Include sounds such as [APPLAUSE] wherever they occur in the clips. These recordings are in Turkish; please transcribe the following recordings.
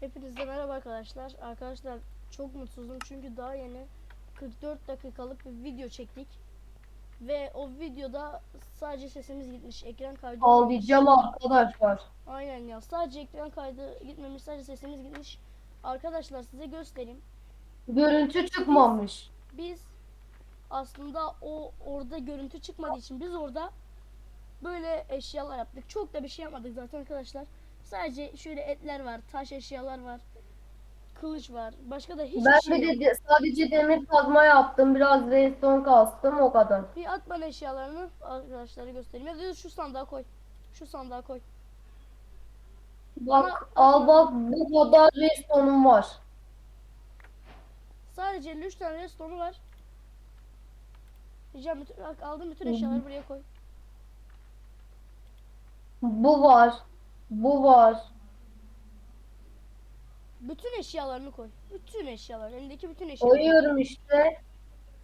Hepinize merhaba arkadaşlar. Arkadaşlar çok mutsuzum çünkü daha yeni 44 dakikalık bir video çektik. Ve o videoda sadece sesimiz gitmiş. Ekran kaydı. Ağlayacağım arkadaşlar. Aynen ya. Sadece ekran kaydı gitmemiş. Sadece sesimiz gitmiş. Arkadaşlar size göstereyim. Görüntü çıkmamış. Biz aslında o orada görüntü çıkmadığı için biz orada böyle eşyalar yaptık. Çok da bir şey yapmadık zaten arkadaşlar. Sadece şöyle etler var, taş eşyalar var, kılıç var. Başka da hiçbir Ben şey yok. de de- sadece demir kazma yaptım. Biraz redstone kastım o kadar. Bir at bana eşyalarını arkadaşlara göstereyim. Ya da şu sandığa koy. Şu sandığa koy. Bak Bana- al bak bu kadar redstone'um var. Sadece 53 tane redstone'u var. Diyeceğim bütün, aldım bütün eşyaları buraya koy. Bu var. Bu var. Bütün eşyalarını koy. Bütün eşyalar. Elindeki bütün eşyaları. Koyuyorum işte.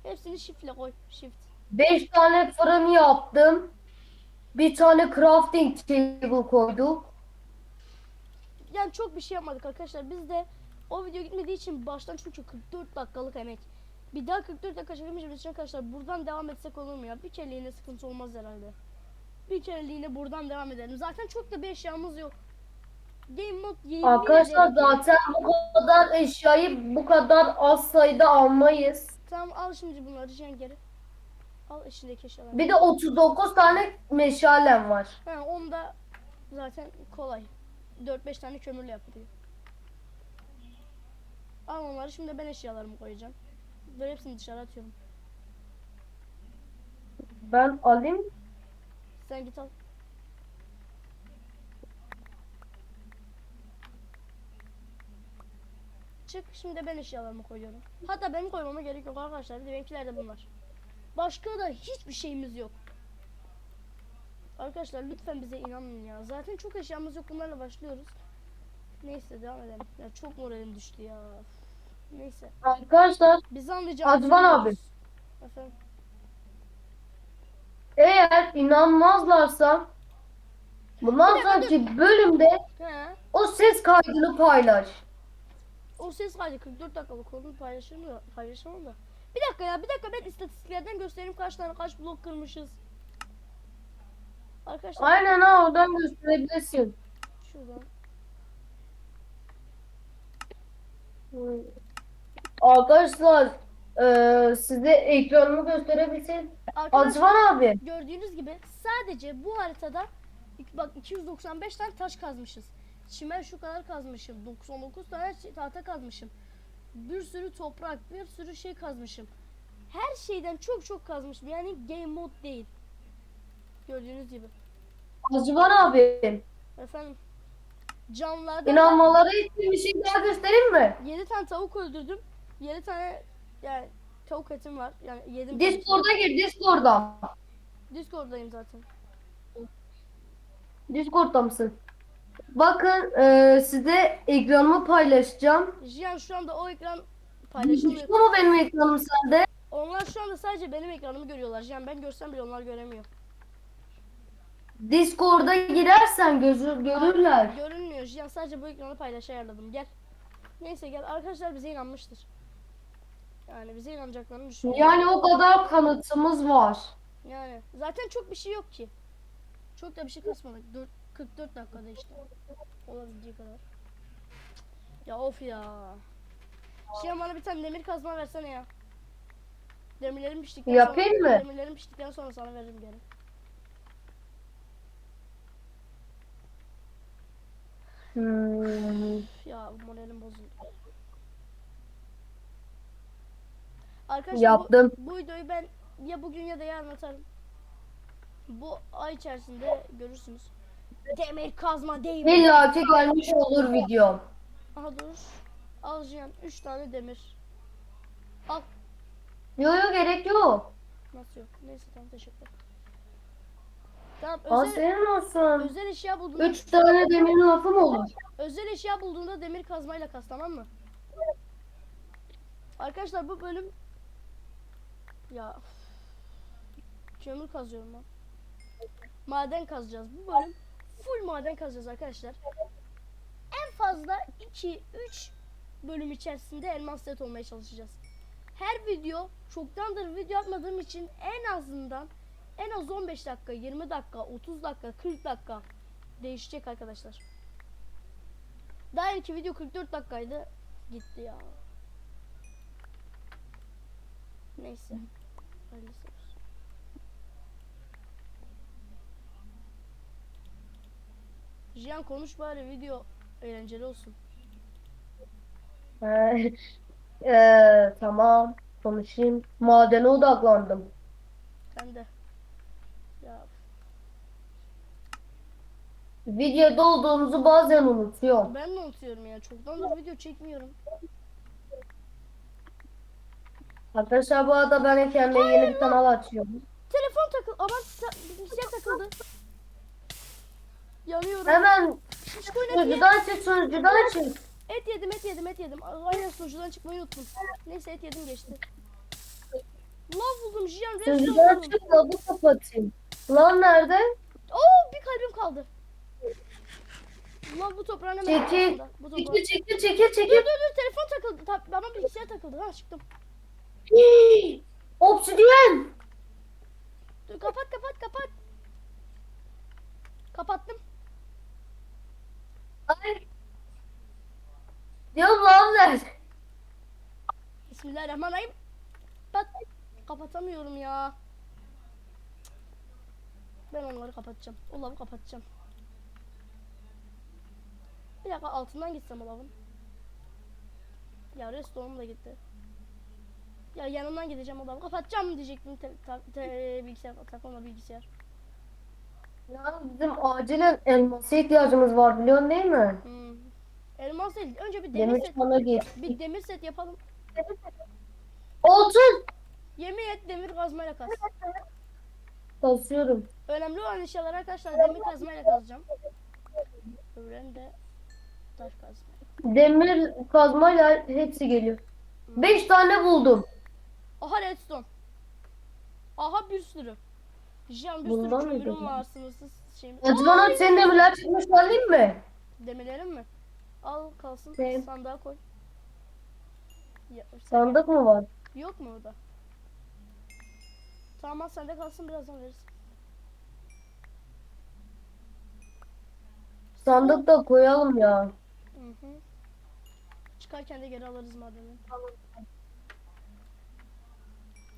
Hepsini shiftle koy. Shift. 5 tane fırın yaptım. Bir tane crafting table koyduk. Yani çok bir şey yapmadık arkadaşlar. Biz de o video gitmediği için baştan çünkü 44 dakikalık emek. Bir daha 44 dakika çekemeyeceğimiz için arkadaşlar buradan devam etsek olur mu ya? Bir kereliğine sıkıntı olmaz herhalde. Bir kereliğine buradan devam edelim. Zaten çok da bir eşyamız yok. Game mode 20 Arkadaşlar zaten bu kadar eşyayı bu kadar az sayıda almayız. Tamam al şimdi bunları Cihan geri. Al içindeki eşyaları. Bir de 39 tane meşalem var. Ha, onda zaten kolay. 4-5 tane kömürle yapılıyor. Al onları şimdi ben eşyalarımı koyacağım. Böyle hepsini dışarı atıyorum. Ben alayım. Sen git al. Çık şimdi ben eşyalarımı koyuyorum. Hatta benim koymama gerek yok arkadaşlar. Bir de benimkilerde bunlar. Başka da hiçbir şeyimiz yok. Arkadaşlar lütfen bize inanın ya. Zaten çok eşyamız yok. Bunlarla başlıyoruz. Neyse devam edelim. Ya çok moralim düştü ya. Neyse. Arkadaşlar Biz anlayacağımız. Azman abi. Efendim. Eğer inanmazlarsa bundan Bir dakika, sonraki bölümde He. o ses kaydını paylaş. O ses kaydı 44 dakikalık onu paylaşırım da paylaşamam da. Bir dakika ya bir dakika ben istatistiklerden göstereyim kaç tane kaç blok kırmışız. Arkadaşlar Aynen ha oradan gösterebilirsin. şuradan. Arkadaşlar eee, size ekranımı gösterebilsin. Arkadaşlar abi. gördüğünüz gibi sadece bu haritada bak 295 tane taş kazmışız. Çimen şu kadar kazmışım. 99 tane tahta kazmışım. Bir sürü toprak, bir sürü şey kazmışım. Her şeyden çok çok kazmışım. Yani game mode değil. Gördüğünüz gibi. Azman abi. Efendim. Canlardan İnanmaları için bir şey daha göstereyim mi? 7 tane tavuk öldürdüm. 7 tane yani tavuk etim var. Yani yedim. Discord'a gir Discord'a. Discord'dayım zaten. Discord'da mısın? Bakın eee, size ekranımı paylaşacağım. Jiyan şu anda o ekran Düştü paylaşılmıyor. mu benim ekranım sende? Onlar şu anda sadece benim ekranımı görüyorlar. Jiyan ben görsem bile onlar göremiyor. Discord'a girersen gözü görürler. Görünmüyor. Jiyan sadece bu ekranı paylaş ayarladım. Gel. Neyse gel. Arkadaşlar bize inanmıştır. Yani bize inanacaklarını düşünüyorum. Yani o kadar kanıtımız var. Yani zaten çok bir şey yok ki. Çok da bir şey kasmadık. Dört- 44 dakikada işte. Olabildiği kadar. Ya of ya. Şey bana bir tane demir kazma versene ya. Demirlerim piştikten Yapayım sonra, mı? Demirlerim piştikten sonra sana veririm geri. Hmm. Ya moralim bozuldu. Arkadaşlar Yaptım. Bu, bu videoyu ben ya bugün ya da yarın atarım. Bu ay içerisinde görürsünüz. Demir kazma değil? İlla ki gelmiş olur video. Aha dur. Al Cihan 3 tane demir. Al. Yok yok gerek yok. Nasıl yok? Neyse tamam teşekkür. Tamam özel, senin olsun. özel eşya bulduğunda Üç tane demir lafım olur. özel eşya bulduğunda demir kazmayla kaz tamam mı? Arkadaşlar bu bölüm ya kömür kazıyorum ben. Maden kazacağız. Bu bölüm full maden kazacağız arkadaşlar. En fazla 2 3 bölüm içerisinde elmas set olmaya çalışacağız. Her video çoktandır video atmadığım için en azından en az 15 dakika, 20 dakika, 30 dakika, 40 dakika değişecek arkadaşlar. Daha ilki video 44 dakikaydı. Gitti ya. Neyse. Olsun. Jiyan konuş bari video eğlenceli olsun. Ee, ee, [LAUGHS] tamam konuşayım. Madene odaklandım. Ben de. Ya Videoda olduğumuzu bazen unutuyorum. ben de unutuyorum ya. Çoktandır video çekmiyorum. Arkadaşlar bu arada ben kendime yeni bir kanal açıyorum. Telefon takıl. Aman ta- bilgisayar takıldı. Yanıyorum. Hemen Şişko sunucudan çık sunucudan çık. Et yedim et yedim et yedim. Aynen sunucudan çıkmayı unuttum. Neyse et yedim geçti. Lav buldum Jiyan Sunucudan çık labı kapatayım. Lan nerede? Oo bir kalbim kaldı. Lav bu toprağın hemen Çekil. arkasında. Bu toprağın. Çekil çekil çekil Dur çekil. dur dur telefon takıldı. Ta- bana bilgisayar takıldı. Ha çıktım. [GASPS] Hii! Obsidiyen. Dur kapat kapat kapat. Kapattım. Ay. Lan nerede? Bismillahirrahmanirrahim. Pat. Kapatamıyorum ya. Ben onları kapatacağım. O lavı kapatacağım. Bir dakika altından gitsem o lavın. Ya restoranım da gitti. Ya yanından gideceğim lavı. Kapatacağım diyecektim. Te, ta, te, bilgisayar, takılma bilgisayar. Ya bizim acilen elmasa ihtiyacımız var biliyorsun değil mi? Hmm. Elmas değil. Önce bir demir Demir set, git. bir demir set yapalım. Olsun. Yemin et demir kazmayla kaz. Basıyorum. Önemli olan eşyalar arkadaşlar demir kazmayla kazacağım. Öbürlerini de taş kazma. Demir kazmayla hepsi geliyor. Beş tane buldum. Aha redstone. Aha bir sürü. Jiyan bir Bundan sürü kömürüm var sınırsız şeyim. Acaba Ay, senin demirler çıkmış alayım mı? Demirlerim mi? Al kalsın Benim. sandığa koy. Ya, sen- Sandık mı var? Yok mu orada? Tamam al sende kalsın birazdan veririz. Sandık da koyalım ya. Hı hı. Çıkarken de geri alırız madeni.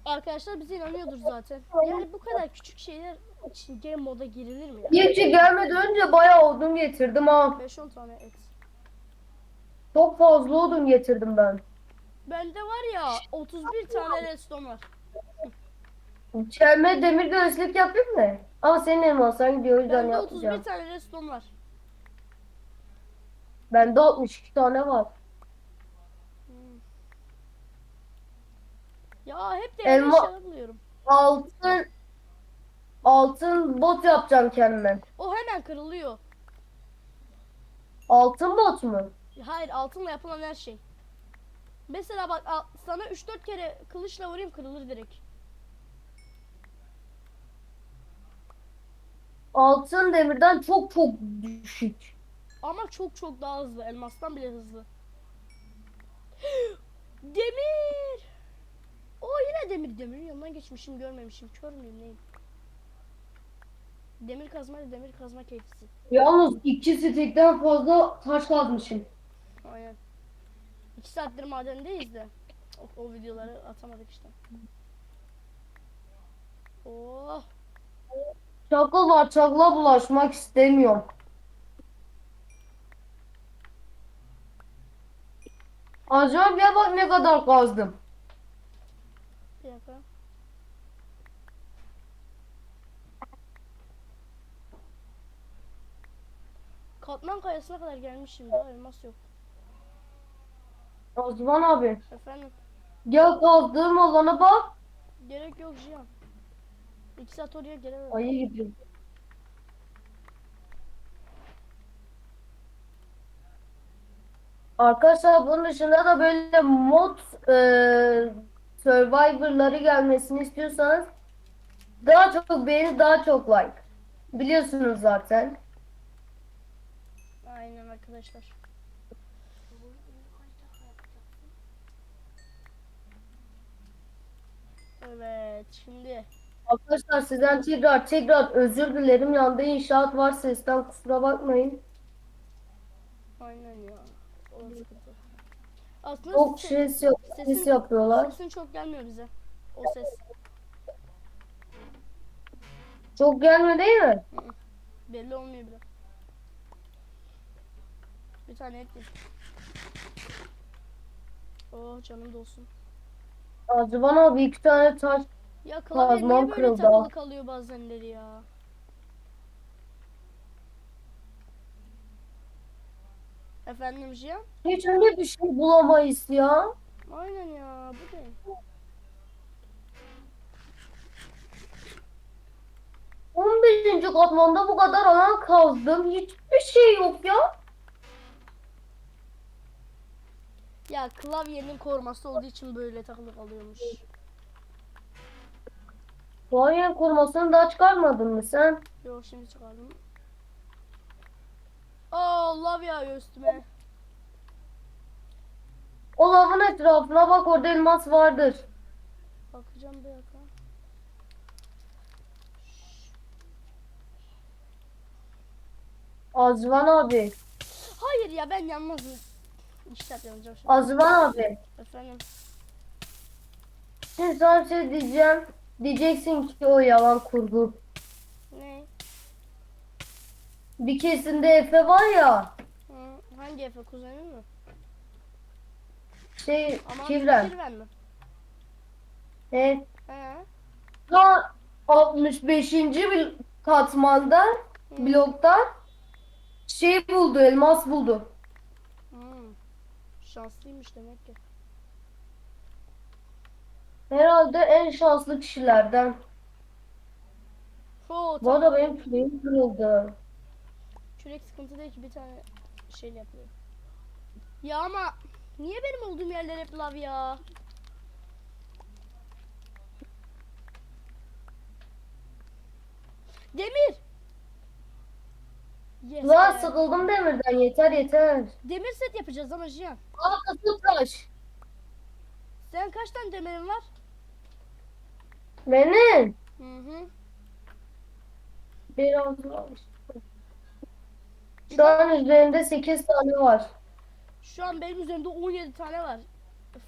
Arkadaşlar bize inanıyordur zaten. Yani bu kadar küçük şeyler için game moda girilir mi ya? Gece gelmeden önce bayağı odun getirdim ha. 5-10 tane et. Çok fazla odun getirdim ben. Bende var ya 31 tane redstone var. Çelme demir göğüslük yapayım mı? Ama senin elmasan gidiyor o yüzden Bende 31 yapmayacağım. tane redstone var. Bende 62 tane var. Ya hep de Elma- eşyalar buluyorum. Altın altın bot yapacağım kendime. O hemen kırılıyor. Altın bot mu? Hayır altınla yapılan her şey. Mesela bak al- sana 3-4 kere kılıçla vurayım kırılır direkt. Altın demirden çok çok düşük. Ama çok çok daha hızlı. Elmastan bile hızlı. [GASPS] Demir. O yine demir. Demirin yanından geçmişim görmemişim. Kör müyüm neyim? Demir kazma ile demir kazma keyfisi. Yalnız iki stikten fazla taş kazmışım. Aynen. İki saattir madendeyiz de. O, o videoları atamadık işte. Oh. Çakıl var çakla bulaşmak istemiyorum. Acaba ya bak ne kadar kazdım. Bir dakika. Katman kayasına kadar gelmişim daha elmas yok. Osman abi Efendim gel kazdığım alana bak. gerek yok Cihan. İki saat oraya gelemem. Ayı gidiyor. Arkadaşlar bunun dışında da böyle mod e, Survivor'ları gelmesini istiyorsanız daha çok beğeni, daha çok like. Biliyorsunuz zaten. Aynen arkadaşlar. Evet şimdi. Arkadaşlar sizden tekrar tekrar özür dilerim. Yanda inşaat var sesten kusura bakmayın. Aynen ya. Olsun. Aslında Çok sesin, ses, yap sesin- ses yapıyorlar. sesin çok gelmiyor bize. O ses. Çok gelmiyor değil mi? Belli olmuyor bile. Bir tane et yedim. Oh canım dolsun. Acaba abi iki tane taş Ya klavye niye böyle takılı kalıyor bazenleri ya? Efendim Cihan? hiç öyle bir şey bulamayız ya. Aynen ya bu da. 11. katmanda bu kadar alan kazdım. Hiçbir şey yok ya. Ya klavyenin koruması olduğu için böyle takılı kalıyormuş. Klavyenin korumasını daha çıkarmadın mı sen? Yok şimdi çıkardım. Aa lav yağıyor üstüme. O lavın etrafına bak orada elmas vardır. Bakacağım bir dakika. Azvan abi. Hayır ya ben yanmazım. İşler yanacağım şimdi. Azvan abi. Efendim. Şimdi sana bir şey diyeceğim. Diyeceksin ki o yalan kurgu. Bir kesinde Efe var ya. Hı, hangi Efe kuzenin mi? Şey Aman Kivren. Kirven mi? He. He. Daha 65. bir katmanda Hı. blokta şey buldu, elmas buldu. Hmm. Şanslıymış demek ki. Herhalde en şanslı kişilerden. Oo, Bu arada benim küreğim kırıldı. Kürek sıkıntı değil ki bir tane şeyle yapıyor. Ya ama niye benim olduğum yerler hep lav ya? Demir. Yes Ulan sıkıldım demirden yeter yeter. Demir set yapacağız ama Jiyan. Aa kızıl taş. Sen kaç tane demirin var? Benim. Hı hı. Biraz var. Şu an üzerinde 8 tane var. Şu an benim üzerimde 17 tane var.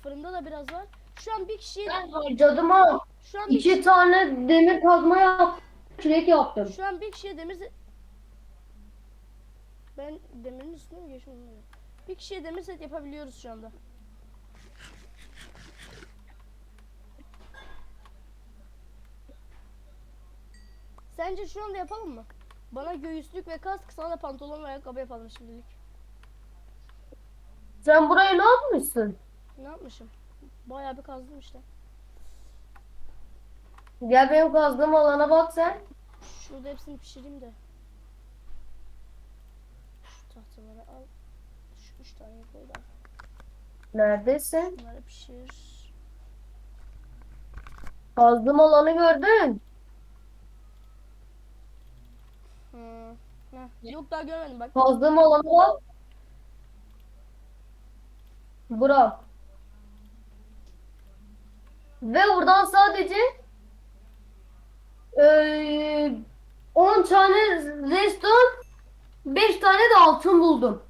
Fırında da biraz var. Şu an bir kişiye Ben harcadım ha. şu an bir, İki tane demir kazma yaptım. Kürek yaptım. şu an bir kişiye demir Ben demirin üstüne mi geçiyorum? Bir kişiye demir set yapabiliyoruz şu anda. Sence şu anda yapalım mı? Bana göğüslük ve kask, sana da pantolon ve ayakkabı yapalım şimdilik. Sen burayı ne yapmışsın? Ne yapmışım? Bayağı bir kazdım işte. Gel benim kazdığım alana bak sen. Şurada hepsini pişireyim de. Şu tahtaları al. Şu üç tane koy da. Neredesin? Bunları pişir. Kazdığım alanı gördün. Heh. Yok daha görmedim bak. Kazdığım alana bak. Bura. Ve buradan sadece eee 10 tane redstone 5 tane de altın buldum.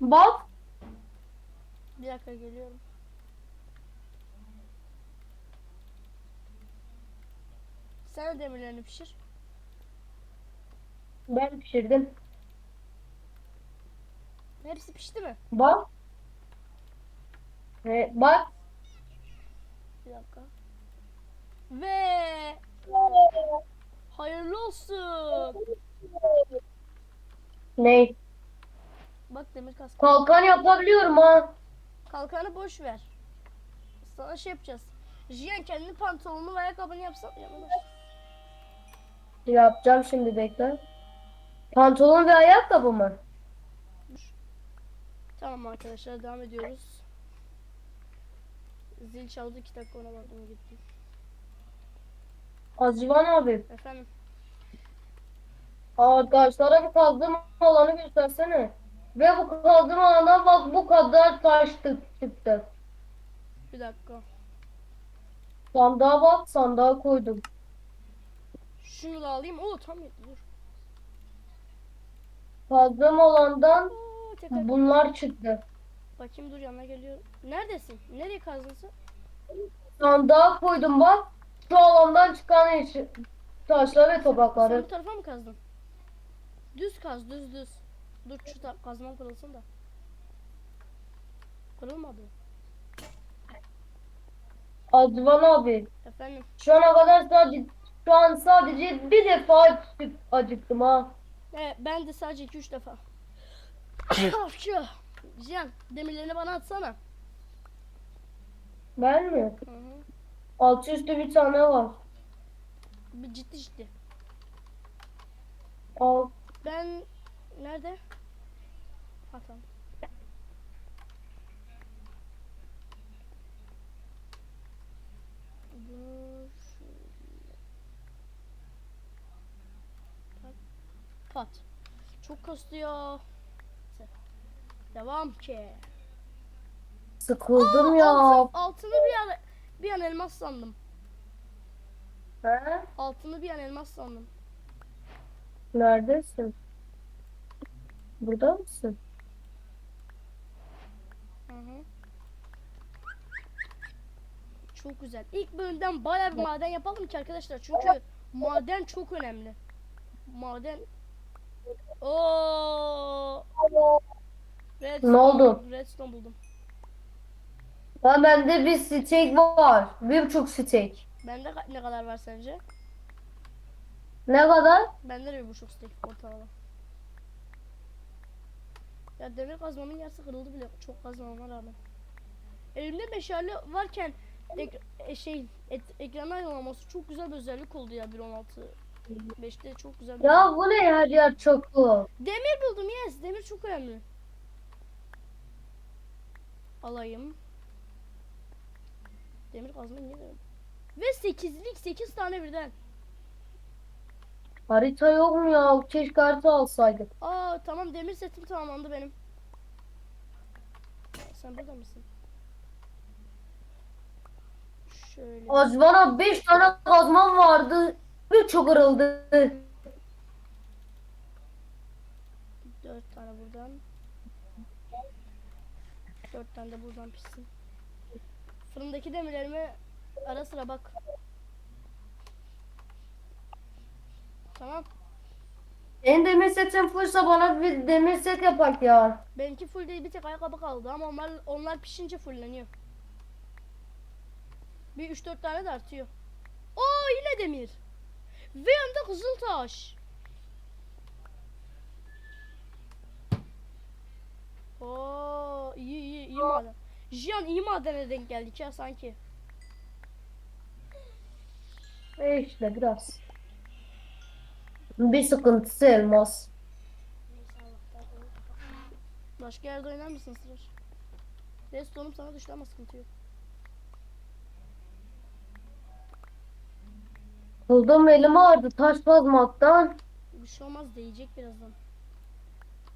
Bak. Bir dakika geliyorum. Sen de demirlerini pişir. Ben pişirdim. Hepsi pişti mi? Bak. Ve bak. Bir dakika. Ve hayırlı olsun. Ne? Bak demir kask. Kalkan yapabiliyorum ha. Kalkanı boş ver. Sana şey yapacağız. Jiyan kendi pantolonunu ve ayakkabını yapsan yapamaz. Yapacağım şimdi bekle. Pantolon ve ayakkabı mı? Tamam arkadaşlar devam ediyoruz. Zil çaldı 2 dakika ona baktım gittim. Azivan abi. Efendim Arkadaşlara bir kazdığım alanı göstersene. Ve bu kazdığım alana bak bu kadar taş çıktı. Bir dakika. Sandığa bak sandığa koydum. Şunu da alayım. Oo tam yetti dur. Fazlam olandan Oo, tekrar bunlar çıktı. bakayım dur yanına geliyorum. Neredesin? Nereye kazdın sen? Sandığa koydum bak. Şu alandan çıkan eş- taşlar ve Sen toprakları. bu tarafa mı kazdın? Düz kaz düz düz. Dur şu ta- kazmam kırılsın da. Kırılmadı. Azvan abi. Efendim. Şu ana kadar sadece şu an sadece bir defa acık- acıktım ha. Evet ben de sadece 2-3 defa. [COUGHS] Şu. Cihan demirlerini bana atsana. Ben mi? Hı hı. Altı üstü bir tane var. Bir ciddi ciddi. Al. Ben nerede? Ha tamam. Dur şöyle. Pat. Pat. Çok kastıyor. Devam ki. Sıkıldım ya. Altın, altını bir an bir an elmas sandım. He? Altını bir an elmas sandım. Neredesin? Burada mısın? Hı hı. Çok güzel. İlk bölümden bayağı bir maden yapalım ki arkadaşlar. Çünkü maden çok önemli. Maden. Oo. Redstone, Ne oldu? Redstone buldum. Ha bende bir steak var. Bir buçuk steak. Bende ne kadar var sence? Ne kadar? Bende de bir buçuk steak ortalama. Ya demir kazmamın yarısı kırıldı bile çok kazmama rağmen. Elimde meşale varken ek- e, şey et, ekran aydınlaması çok güzel bir özellik oldu ya 1.16 5'te çok güzel bir Ya özellik. bu ne her yer çoklu. Demir buldum yes demir çok önemli. Alayım. Demir kazma niye dedim? Ve 8'lik 8 tane birden. Harita yok mu ya? Keşke harita alsaydık. Aa tamam demir setim tamamlandı benim. Sen burada mısın? Şöyle. Azvana 5 tane kazmam vardı. Birçok kırıldı. Dört tane buradan. Dört tane de buradan pişsin. Fırındaki demirlerime ara sıra bak. Tamam. Senin demir setin fullsa bana bir demir set yapak ya. Benimki full değil bir tek ayakkabı kaldı ama onlar onlar pişince fullleniyor. Bir 3-4 tane de artıyor. Oo yine demir. Ve yanında kızıl taş. Oo iyi iyi iyi maden. Jiyan iyi madene denk geldik ya sanki. E işte biraz. Bir sıkıntısı elmas. Başka yerde oynar mısın Sıraç? Redstone'um sana düştü ama sıkıntı yok. Buldum elim ağrıdı taş kazmaktan. Bir şey olmaz değecek birazdan.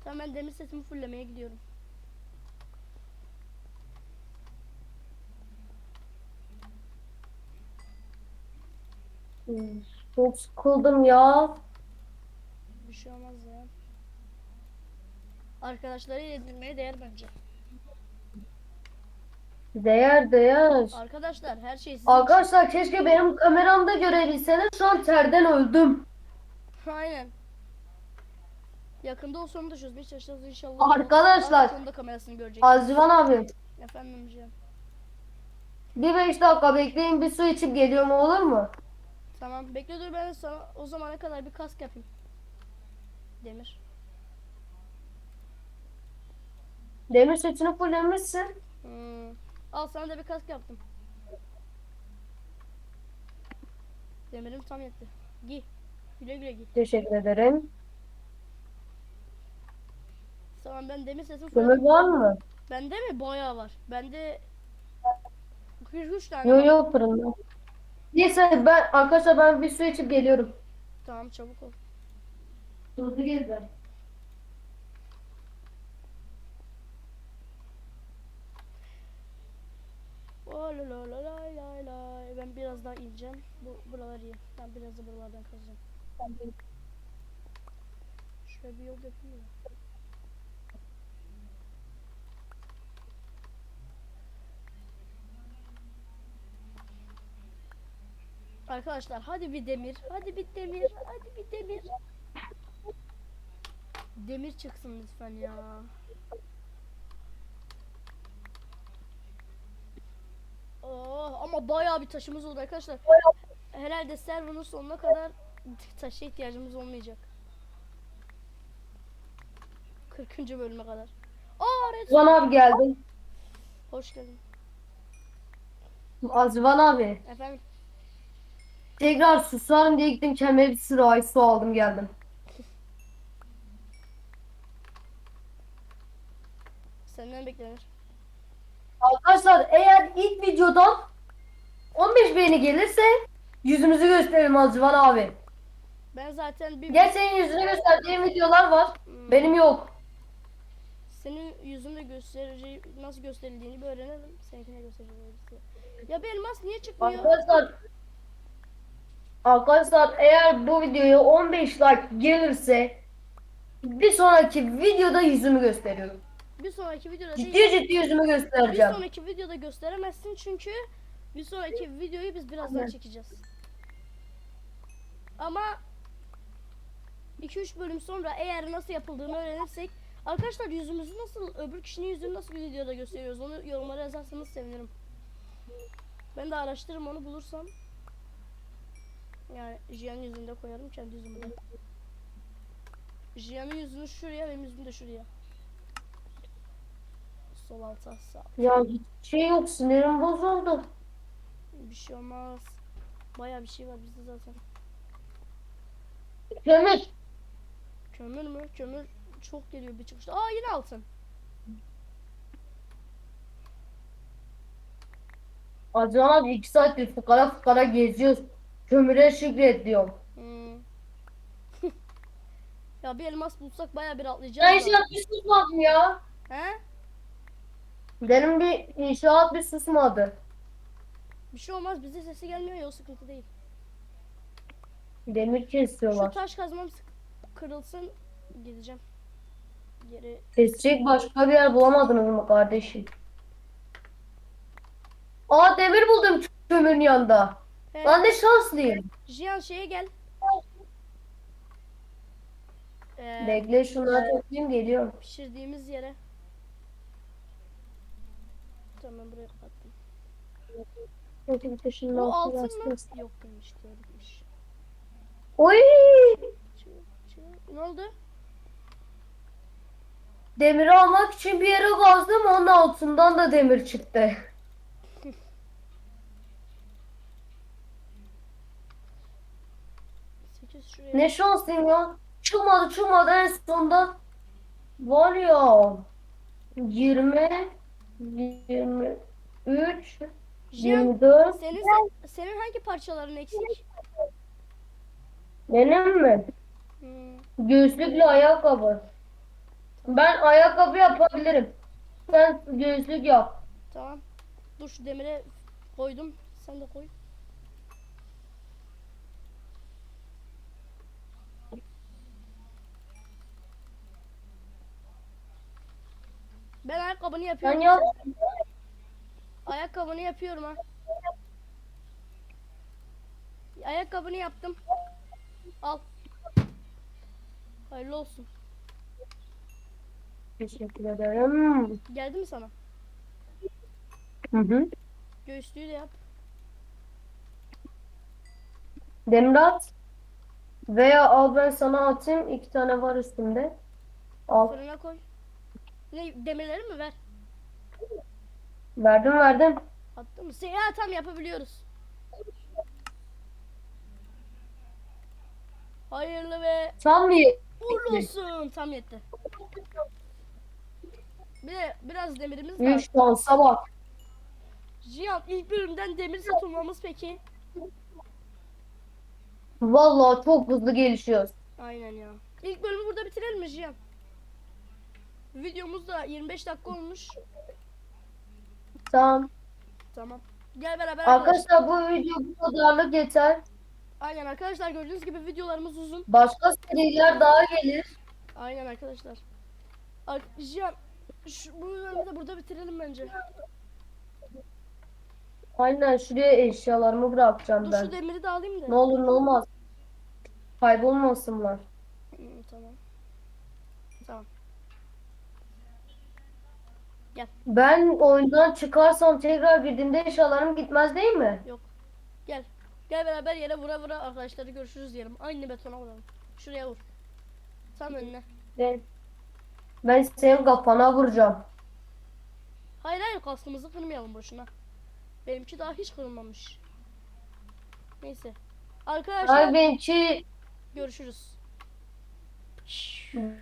Tamam ben demir setimi fulllemeye gidiyorum. Çok sıkıldım ya. Bir şey olmaz ya. Arkadaşları yedirmeye değer bence. Değer değer. Arkadaşlar her şey sizin Arkadaşlar keşke benim kameramda görebilseniz şu an terden öldüm. için. Aynen. Yakında o sorunu da çözmeye çalışacağız inşallah. Arkadaşlar. Artık onun da kamerasını görecek. Azrivan abi Efendim Cihan. bir beş dakika bekleyin bir su içip geliyorum olur mu? Tamam bekle dur ben sana o zamana kadar bir kask yapayım. Demir. Demir setini fullemişsin. Hmm. Al sana da bir kask yaptım. Demirim tam yetti. Giy. Güle güle giy. Teşekkür ederim. Tamam ben demir sesini Kömür var mı? Bende mi? Bayağı var. Bende 43 tane Yok var. yok fırında. Neyse ben arkadaşlar ben bir su içip geliyorum. Tamam çabuk ol. Hızlı gel ben. Ben biraz daha ineceğim. Bu buralar iyi. Ben biraz da buralardan kazacağım. Şöyle bir yol yapayım mı? Arkadaşlar hadi bir demir. Hadi bir demir. Hadi bir demir. Demir çıksın lütfen ya. Oh, ama bayağı bir taşımız oldu arkadaşlar. Herhalde server'ın sonuna kadar taşa ihtiyacımız olmayacak. 40. bölüme kadar. Aa Azvan abi geldi. Hoş geldin. Azvan abi. Efendim Tekrar susarım diye gittim kendime bir sürü ay su aldım geldim. senden beklenir. Arkadaşlar eğer ilk videodan 15 beğeni gelirse yüzümüzü gösterelim Azvan abi. Ben zaten bir Gel senin yüzünü gösterdiğim videolar var. Hmm, Benim yok. senin yüzünde gösterici nasıl gösterildiğini bir öğrenelim. Seninkine göstereceğiz. Ya bir elmas niye çıkmıyor? Arkadaşlar Arkadaşlar eğer bu videoya 15 like gelirse bir sonraki videoda yüzümü gösteriyorum. Bir sonraki videoda Ciddi ciddi yüzümü Bir göstereceğim. sonraki videoda gösteremezsin çünkü bir sonraki videoyu biz birazdan çekeceğiz. Ama 2-3 bölüm sonra eğer nasıl yapıldığını öğrenirsek Arkadaşlar yüzümüzü nasıl öbür kişinin yüzünü nasıl bir videoda gösteriyoruz onu yorumlara yazarsanız sevinirim. Ben de araştırırım onu bulursam. Yani Jiyan yüzünü de koyarım kendi yüzümü de. Jiyan'ın yüzünü şuraya benim yüzümü de şuraya. Sol alta sağ. Ya hiç şey yok sinirim bozuldu. Bir şey olmaz. Baya bir şey var bizde zaten. Kömür. Kömür mü? Kömür çok geliyor bir çıkışta. Aa yine altın. Acaba abi 2 saattir fukara fukara geziyoruz. Kömüre şükret diyorum. Hmm. [LAUGHS] ya bir elmas bulsak baya bir Ya atlayacağız. da. inşaat bir susmadım ya. He? Benim bir inşaat bir susmadı. Bir şey olmaz bize sesi gelmiyor ya o sıkıntı değil. Demir Şu kesiyorlar. taş kazmam sık- kırılsın gideceğim. Geri Kesecek başka bir yer bulamadınız mı kardeşim? Aa demir buldum kömürün yanında. He, Lan ne şanslıyım. Jiyan şeye gel. Ee, Bekle şunları toplayayım geliyorum. pişirdiğimiz yere. Tamam buraya kapattım. O altın mı? Yok demiş değilmiş. Oy! Ne oldu? Demiri almak için bir yere kazdım onun altından da demir çıktı. [LAUGHS] Ne şanslıyım ya. Çıkmadı çıkmadı en sonunda. Var ya. 20 23 Jiyan 24 senin se- senin hangi parçaların eksik? Benim mi? Hmm. Göğüslükle ayakkabı. Ben ayakkabı yapabilirim. Sen göğüslük yap. Tamam. Dur şu demire koydum. Sen de koy. Ben ayakkabını yapıyorum. yap. Ayakkabını yapıyorum ha. Ayakkabını yaptım. Al. Hayırlı olsun. Teşekkür ederim. Geldi mi sana? Hı hı. Göğüslüğü de yap. Demir at. Veya al ben sana atayım. İki tane var üstümde. Al. Fırına koy. Ne demirleri mi ver? Verdim verdim. Attın mı? Ya tam yapabiliyoruz. Hayırlı ve Tam bir uğurlu olsun. Tam yetti. Bir de biraz demirimiz var. üç şansa bak. Cihan ilk bölümden demir satılmamız peki? Vallahi çok hızlı gelişiyoruz. Aynen ya. İlk bölümü burada bitirelim mi Cihan? Videomuz da 25 dakika olmuş. Tamam. Tamam. Gel beraber arkadaşlar. Bu video bu kadarlık yeter. Aynen arkadaşlar gördüğünüz gibi videolarımız uzun. Başka seriler daha gelir. Aynen arkadaşlar. Ar Cihan şu, bu bölümü de burada bitirelim bence. Aynen şuraya eşyalarımı bırakacağım Dur ben. şu demiri de alayım da. Ne olur ne olmaz. Kaybolmasınlar. Hmm, tamam. Tamam. Ben oyundan çıkarsam tekrar girdiğimde eşyalarım gitmez değil mi? Yok. Gel. Gel beraber yere vura vura arkadaşları görüşürüz diyelim. Aynı betona vuralım. Şuraya vur. Tam önüne. Ben, ben senin kafana vuracağım. Hayır hayır kaskımızı kırmayalım boşuna. Benimki daha hiç kırılmamış. Neyse. Arkadaşlar Ay benimki görüşürüz.